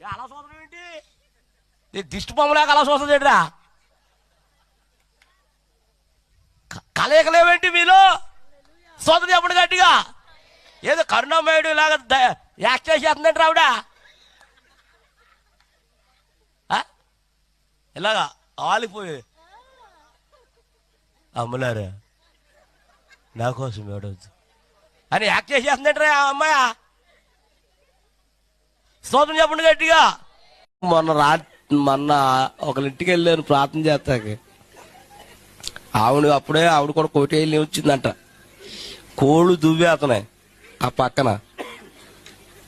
ఏ అలా చూడడం ఏంటి? నీ దిష్టి బొమ్మలాగా అలా చూస్తుంది ఏంటిరా? కలయికలేవేంటి మీలో? సోదరి చెప్పండి గట్టిగా? ఏదో కరుణామయుడు లాగా యాక్ట్ చేసేస్తుందంటే ఆవిడ? ఇలాగా ఆలిపోయి. అమ్మలారు నా కోసం ఏడవద్దు. అని యాక్ట్ చేసేస్తుందంటే ఆ అమ్మాయ? స్తోత్రం చెప్పండి గట్టిగా. మొన్న రా మొన్న ఒకరింటికి వెళ్ళాను ప్రార్థన చేస్తాకి. ఆవిడ అప్పుడే ఆవిడ కూడా కోటి వెళ్ళి వచ్చిందంట. కోళ్ళు దువ్వేతనే ఆ పక్కన.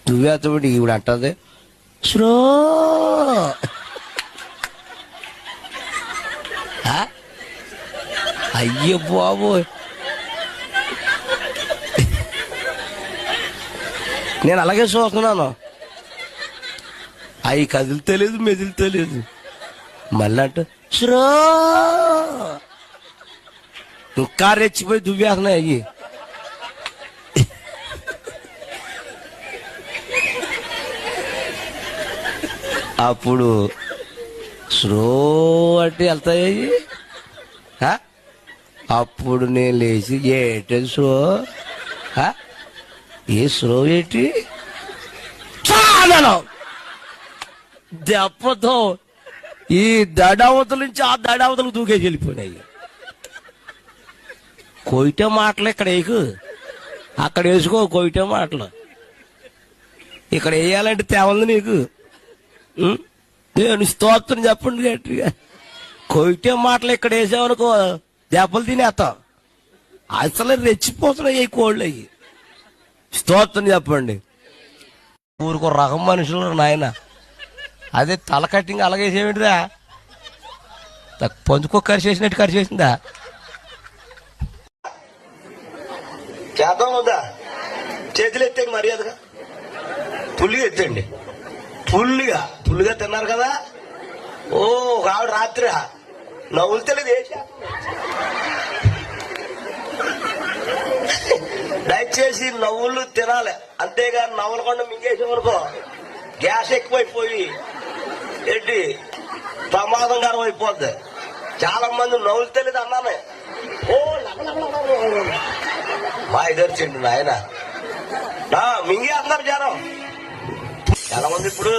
దువ్వేతబడి ఈవిడ అంటది శ్రో! అయ్యో బాబోయ్. నేను అలాగే చూస్తున్నాను. అవి కదులుతలేదు మెదులుతలేదు. మళ్ళీ అంట శ్రో ఇంకా రెచ్చిపోయి దువ్వేస్తున్నాయి అయ్యి. అప్పుడు స్లో అంటే వెళ్తాయి అప్పుడు నేను లేచి ఏంటది స్లో ఏ స్లో ఏంటి? చాలా దెబ్బతో ఈ దడావతల నుంచి ఆ దడావతలకు దూకేసి వెళ్ళిపోయినాయి. కొయిటే మాటలు ఇక్కడ వేయకు. అక్కడ వేసుకో కొయిటే మాటలు. ఇక్కడ వేయాలంటే తేవంది నీకు. నేను స్తోత్రం చెప్పండి గట్టిగా కొయిటే మాటలు ఇక్కడ వేసామనుకో దెబ్బలు తినేస్తాం. అసలు రెచ్చిపోతున్నాయి ఈ కోళ్ళు అయ్యి. స్తోత్రం చెప్పండి. ఊరుకో రకం మనుషులు నాయన. అదే తల కట్టింగ్ అలాగేసేమిటిదా పంచుకో కరి చేసినట్టు కరి చేసిందా? చేద్దాం వద్దా? చేతులు ఎత్తండి మర్యాదగా. పుల్లిగా ఎత్తండి పుల్లిగా. పుల్లిగా తిన్నారు కదా? ఓ ఒక ఆవిడ రాత్రి నవ్వులు తెలియదు ఏ దయచేసి నవ్వులు తినాలి. అంతేగాని నవ్వలకుండా మింగేసామనుకో గ్యాస్ ఎక్కువైపోయి ఏంటి? ప్రమాదంకరం అయిపోద్ది. చాలా మంది నవ్వులు తెలియదు అన్నానే. ఓ లగ లగ లగ లగ లగ. మా ఎదుర్చండి నాయన. మింగే అందరు జనం. చాలా మంది ఇప్పుడు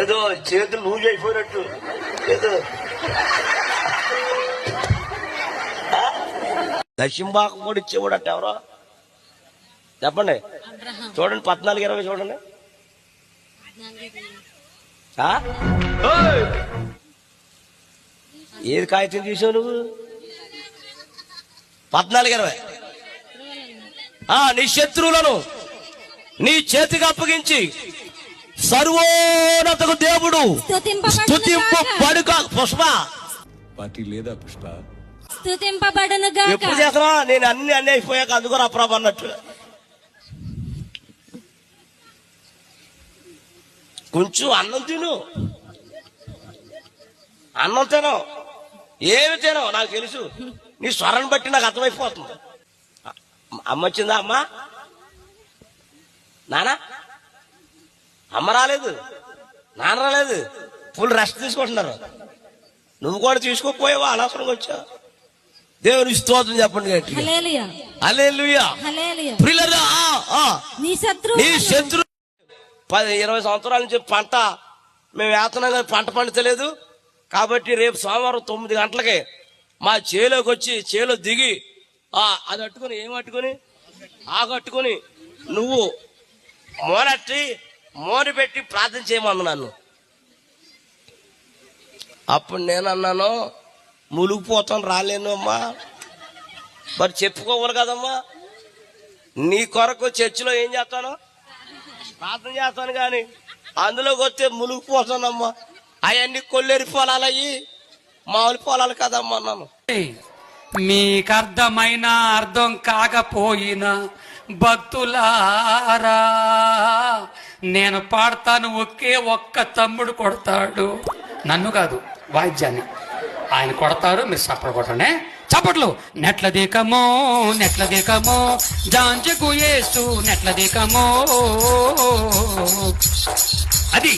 ఏదో చేతులు లూజ్ అయిపోయినట్టు. ఏదో? దశింబాకు కూడా ఇచ్చేవాడట ఎవరో? చెప్పండి. చూడండి పద్నాలుగు ఇరవై చూడండి! ఏది కాగితం తీసావు నువ్వు? పద్నాలుగు ఇరవై. ఆ నీ శత్రువులను నీ చేతికి అప్పగించి సర్వోన్నతకు దేవుడు పడుక పుష్ప. పార్టీ లేదా పుష్ప? స్థుతింపబడును గాక ఎప్పుడు నేను అన్ని అన్ని అయిపోయాక అందుకు అప్రాబ్ అన్నట్టు కొంచెం అన్నం తిను. అన్నం తిను ఏమి తిను నాకు తెలుసు. నీ స్వరం బట్టి నాకు అర్థమైపోతుంది. అమ్మ వచ్చిందా అమ్మ? నానా? అమ్మ రాలేదు. నాన్న రాలేదు. ఫుల్ రెస్ట్ తీసుకుంటున్నారు. నువ్వు కూడా తీసుకోకపోయావా? అనవసరంగా వచ్చావు దేవుని స్తోత్రం చెప్పండి గట్టిగా. నీ శత్రువు. నీ శత్రు పది ఇరవై సంవత్సరాల నుంచి పంట మేము వేతనంగా పంట పండించలేదు. కాబట్టి రేపు సోమవారం తొమ్మిది గంటలకి మా చేలోకి వచ్చి చేలో దిగి ఆ అది అట్టుకుని ఏం అట్టుకుని? ఆగట్టుకుని నువ్వు మోనట్టి మోని పెట్టి ప్రార్థన చేయమన్నాను నన్ను. అప్పుడు నేను అన్నాను మునిగిపోతాను రాలేను అమ్మా. మరి చెప్పుకోవాలి కదమ్మా. నీ కొరకు చర్చిలో ఏం చేస్తాను? ప్రార్థన చేస్తాను కానీ అందులోకి వస్తే మునిగిపోతానమ్మా అవన్నీ కొల్లేరి పొలాలు అయ్యి మామూలు పొలాలు కదమ్మా నన్ను మీకు అర్థమైనా అర్థం కాకపోయినా భక్తులారా నేను పాడతాను ఒకే ఒక్క తమ్ముడు కొడతాడు. నన్ను కాదు వాయిద్యాన్ని. ఆయన కొడతారు మీరు సప్పుడు కొట్టనే చప్పట్లు. నెట్ల దికమో నెట్ల దీకమో జాంచుకుయేసు నెట్ల దీకమో. అది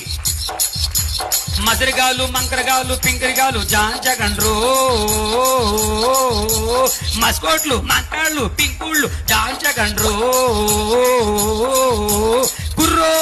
మదరిగాలు మంకరగాలు పింకరిగాలు జాంచగండ్రు మస్కోట్లు మంకాళ్ళు పింకుళ్ళు జాంచగండ్రు కుర్రో!